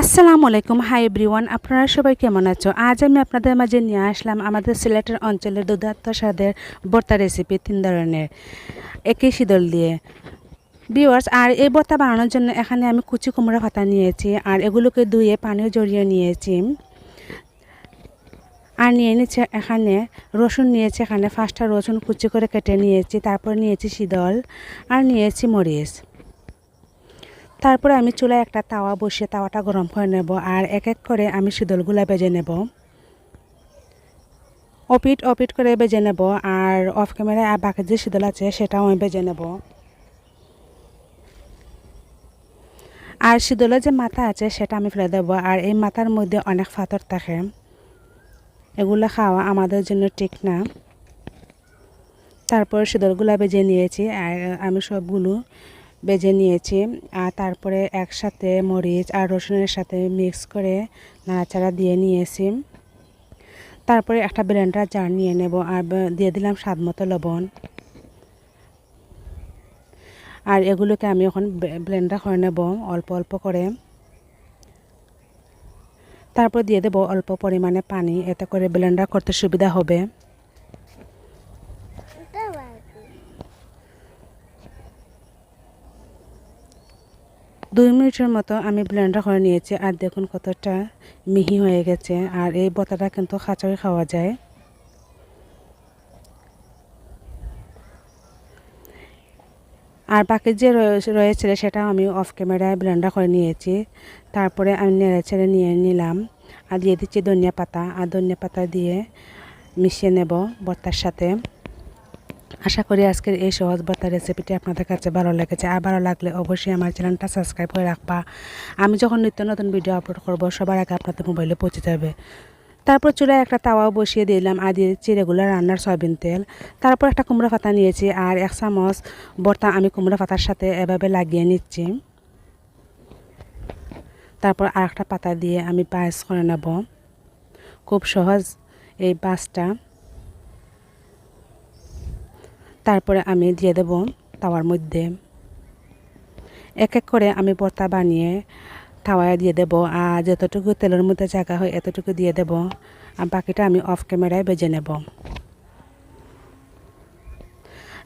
আসসালামু আলাইকুম। Hi everyone আপনারা সবাই কেমন আছো? আজ আমি আপনাদের মাঝে নিয়ে আসলাম আমাদের সিলেটের অঞ্চলের দুধাত্ম স্বাদের ভর্তা রেসিপি তিন ধরনের, একই শীতল দিয়ে। বিওয়ার্স আর এই ভর্তা বানানোর জন্য এখানে আমি কুচি কুমড়া পাতা নিয়েছি, আর এগুলোকে ধুয়ে পানিও জড়িয়ে নিয়েছি। আর নিয়ে নিচ্ছে এখানে রসুন নিয়েছি, এখানে ফার্স্টটা রসুন কুচি করে কেটে নিয়েছি, তারপর নিয়েছি শীতল, আর নিয়েছি মরিচ। তারপরে আমি চুলায় একটা তাওয়া বসিয়ে তাওয়াটা গরম করে নেব আর এক এক করে আমি শীতলগুলা বেজে নেব। অপিট অপিট করে বেজে নেব আর অফ ক্যামেরায় আর বাকি যে শীতল আছে সেটাও আমি বেজে নেব। আর শীতলের যে মাথা আছে সেটা আমি ফেলে দেবো আর এই মাথার মধ্যে অনেক ফাতর থাকে। এগুলো খাওয়া আমাদের জন্য ঠিক না। তারপর শীতলগুলা বেজে নিয়েছি আর আমি সবগুলো বেজে নিয়েছি। আর তারপরে একসাথে মরিচ আর রসুনের সাথে মিক্স করে নাড়াচাড়া দিয়ে নিয়েছি। তারপরে একটা ব্লেন্ডার জার নিয়ে নেব আর দিয়ে দিলাম স্বাদ মতো লবণ। আর এগুলোকে আমি এখন ব্লেন্ডার করে নেব অল্প অল্প করে। তারপর দিয়ে দেব অল্প পরিমাণে পানি, এতে করে ব্লেন্ডার করতে সুবিধা হবে। দুই মিনিটের মতো আমি ব্লেন্ডার করে নিয়েছি। আর দেখুন কতটা মিহি হয়ে গেছে। আর এই বতাটা কিন্তু খাঁচাই খাওয়া যায়। আর বাকি যে রয়েছে সেটা আমি অফ ক্যামেরায় ব্লেন্ডার করে নিয়েছি। তারপরে আমি নেড়ে ছেড়ে নিয়ে নিলাম। আর দিয়ে দিচ্ছি ধনিয়া পাতা। আর ধনিয়া পাতা দিয়ে মিশিয়ে নেব বর্তার সাথে। আশা করি আজকের এই সহজ বার্তা রেসিপিটি আপনাদের কাছে ভালো লেগেছে। আর ভালো লাগলে অবশ্যই আমার চ্যানেলটা সাবস্ক্রাইব করে রাখবা। আমি যখন নিত্য নতুন ভিডিও আপলোড করব, সবার আগে আপনাদের মোবাইলে পৌঁছে যাবে। তারপর চুলায় একটা তাওয়াও বসিয়ে দিলাম আর দিয়ে দিচ্ছি রেগুলার রান্নার সয়াবিন তেল। তারপর একটা কুমড়া পাতা নিয়েছি আর এক চামচ বর্তা আমি কুমড়া পাতার সাথে এভাবে লাগিয়ে নিচ্ছি। তারপর আর একটা পাতা দিয়ে আমি পায়েস করে নেব। খুব সহজ এই বাসটা তারপরে আমি দিয়ে দেব তাওয়ার মধ্যে। এক এক করে আমি ভর্তা বানিয়ে তাওয়ায় দিয়ে দেব আর যতটুকু তেলের মধ্যে জায়গা হয় এতটুকু দিয়ে দেব আর বাকিটা আমি অফ ক্যামেরায় বেজে নেব।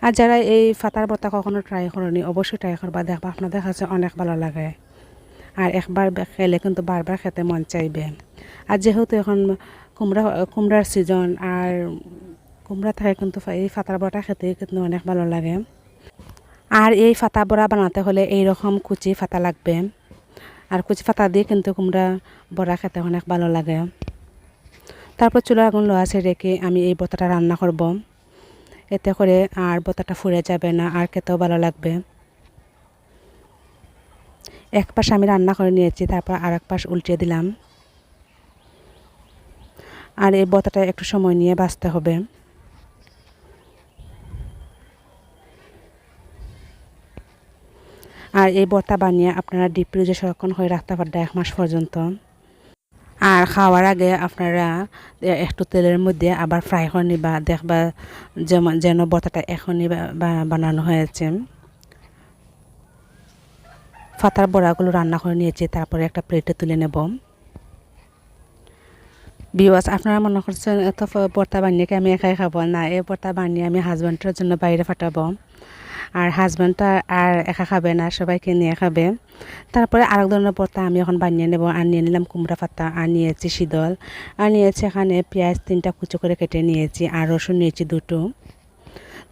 আর যারা এই ফাতার ভর্তা কখনো ট্রাই করেনি, অবশ্যই ট্রাই করবা। দেখবা আপনাদের কাছে অনেক ভালো লাগে। আর একবার খেলে কিন্তু বারবার খেতে মন চাইবে। আর যেহেতু এখন কুমড়া, কুমড়ার সিজন আর কুমড়া থাকে কিন্তু এই ফাতার বড়া খেতে কিন্তু অনেক ভালো লাগে। আর এই ফাতা বড়া বানাতে হলে এই রকম কুচি ফাতা লাগবে। আর কুচি ফাতা দিয়ে কিন্তু কুমড়া বড়া খেতে অনেক ভালো লাগে। তারপর চুলার আগুন লোয়াছে রেখে আমি এই বতাটা রান্না করব। এতে করে আর বতাটা ফুরে যাবে না, আর খেতেও ভালো লাগবে। এক পাশ আমি রান্না করে নিয়েছি, তারপর আর এক পাশ উল্টে দিলাম। আর এই বতাটা একটু সময় নিয়ে বাঁচতে হবে। আর এই বর্তা বানিয়ে আপনারা ডিপ ফ্রিজে সংরক্ষণ করে রাখতে পারবেন এক মাস পর্যন্ত। আর খাওয়ার আগে আপনারা একটু তেলের মধ্যে আবার ফ্রাই করে নিবা দেখবা যেমন, যেন বর্তাটা এখনই বানানো হয়েছে। ফাতার বড়াগুলো রান্না করে নিয়েছি, তারপরে একটা প্লেটে তুলে নেব। বিওয়াস আপনারা মনে করছেন, এত বর্তা বানিয়ে আমি একাই খাব? না, এই বর্তা বানিয়ে আমি হাজব্যান্ডের জন্য বাইরে ফাটাবো। আর হাজব্যান্ডটা আর একা খাবে না, সবাইকে নিয়ে খাবে। তারপরে আরেক ধরনের পর্তা আমি এখন বানিয়ে নেব। আর নিয়ে নিলাম কুমড়া পাতা আর নিয়েছি শীতল আর নিয়েছি এখানে পেঁয়াজ তিনটা কুচো করে কেটে নিয়েছি আর রসুন নিয়েছি দুটো।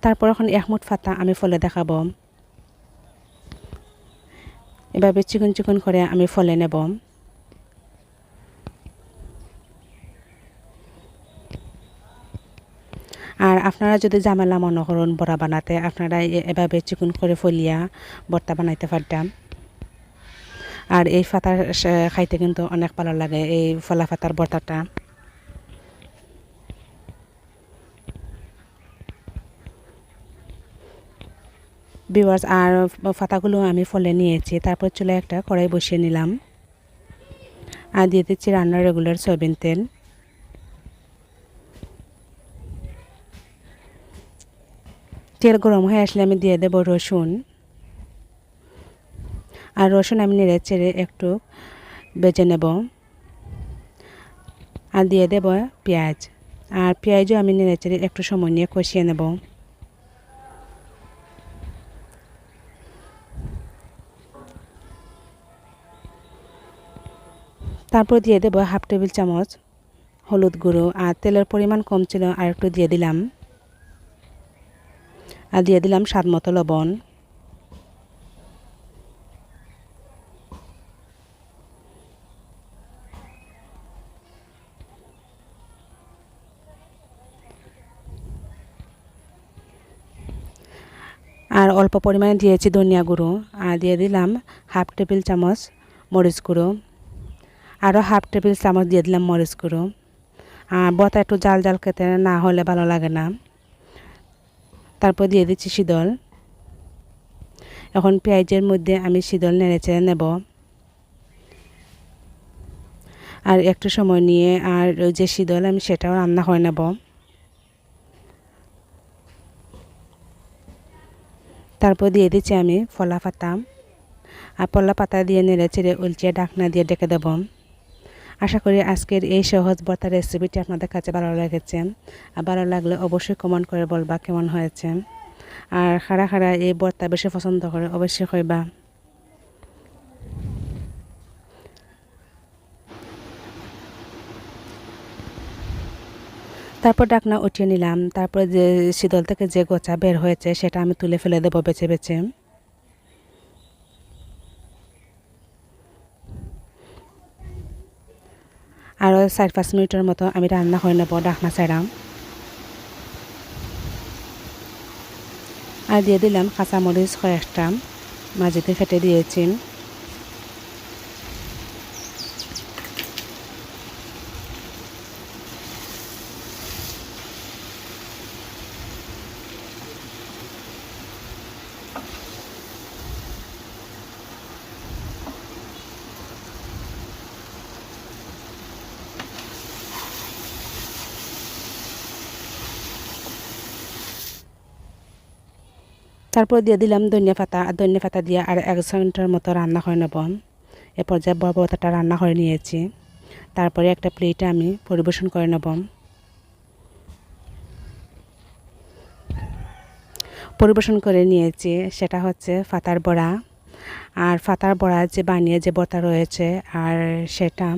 তারপর এখন একমুট ফাতা আমি ফলে দেখাবো। এভাবে চিকন চিকন করে আমি ফলে নেব। আর আপনারা যদি জামেলা মনে করুন বড়া বানাতে, আপনারা এভাবে চিকুন করে ফলিয়া বর্তা বানাইতে পারতাম। আর এই ফাতার খাইতে কিন্তু অনেক ভালো লাগে, এই ফলা ফাতার বর্তাটা। বিওয়ার্স আর ফাতাগুলো আমি ফলে নিয়েছি, তারপর চলে একটা কড়াই বসিয়ে নিলাম। আর দিয়ে দিচ্ছি রান্নার রেগুলার সয়াবিন তেল। তেল গরম হয়ে আসলে আমি দিয়ে দেবো রসুন। আর রসুন আমি নেড়ে চেড়ে একটু বেজে নেব। আর দিয়ে দেব পেঁয়াজ। আর পেঁয়াজও আমি নেড়ে চেড়ে একটু সময় নিয়ে কষিয়ে নেব। তারপর দিয়ে দেবো হাফ টেবিল চামচ হলুদ গুঁড়ো। আর তেলের পরিমাণ কম ছিল, আর একটু দিয়ে দিলাম। আর দিয়ে দিলাম স্বাদ মতো লবণ। আর অল্প পরিমাণে দিয়েছি ধনিয়া গুঁড়ো, আর দিয়ে দিলাম হাফ টেবিল চামচ মরিচ গুঁড়ো। আরও হাফ টেবিল চামচ দিয়ে দিলাম মরিচ গুঁড়ো। আর বতা একটু জাল জাল খেতে না হলে ভালো লাগে না। তারপর দিয়ে দিচ্ছি শীতল। এখন পেঁয়াজের মধ্যে আমি শীতল নেড়ে চেড়ে নেব। আর একটু সময় নিয়ে আর ওই যে শীতল আমি সেটাও রান্না করে নেব। তারপর দিয়ে দিচ্ছি আমি ফলা পাতা। আর ফলা পাতা দিয়ে নেড়ে চেড়ে উলচিয়ে ডাকনা দিয়ে ডেকে দেব। আশা করি আজকের এই সহজ বর্তা রেসিপিটি আপনাদের কাছে ভালো লেগেছে। ভালো লাগলে অবশ্যই কমেন্ট করে বলবা কেমন হয়েছে। আর খারা খারা এই বর্তা বেশি পছন্দ করে অবশ্যই কইবা। তারপর ডাকনা উঠিয়ে নিলাম। তারপর যে শীতল থেকে যে গোচা বের হয়েছে সেটা আমি তুলে ফেলে দেবো বেছে বেছে। আরও চার পাঁচ মিনিটের মতো আমি রান্না করে নেব ডাকনা ছাড়াম আর দিয়ে দিলাম কাঁচামরিচ কয়েকটা মাঝেতে ফেটে দিয়েছি তারপর দিয়ে দিলাম ধনিয়া পাতা, আর ধনিয়া পাতা দিয়ে আর এক মিনিটের মতো রান্না করে নেব এ পর্যায়ে বরবতাটা রান্না করে নিয়েছি। তারপরে একটা প্লেটে আমি পরিবেশন করে নেব পরিবেশন করে নিয়েছি, সেটা হচ্ছে ফাতার বড়া আর ফাতার বড়া যে বানিয়ে যে বড়া রয়েছে, আর সেটা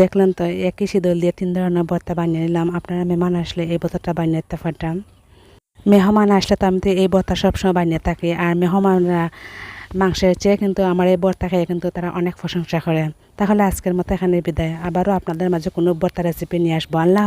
দেখলেন তো, একই শীতল দিয়ে তিন ধরনের ভর্তা বানিয়ে নিলাম। আপনারা মেহমান আসলে এই ভর্তাটা বানিয়ে নিতে পারতাম। মেহমান আসলে তো আমি তো এই ভর্তা সবসময় বানিয়ে থাকি, আর মেহমানরা মাংসের চেয়ে কিন্তু আমার এই ভর্তা খেয়ে কিন্তু তারা অনেক প্রশংসা করে। তাহলে আজকের মতো এখানে বিদায়। আবারও আপনাদের মাঝে কোনো ভর্তা রেসিপি নিয়ে আসব। আল্লাহ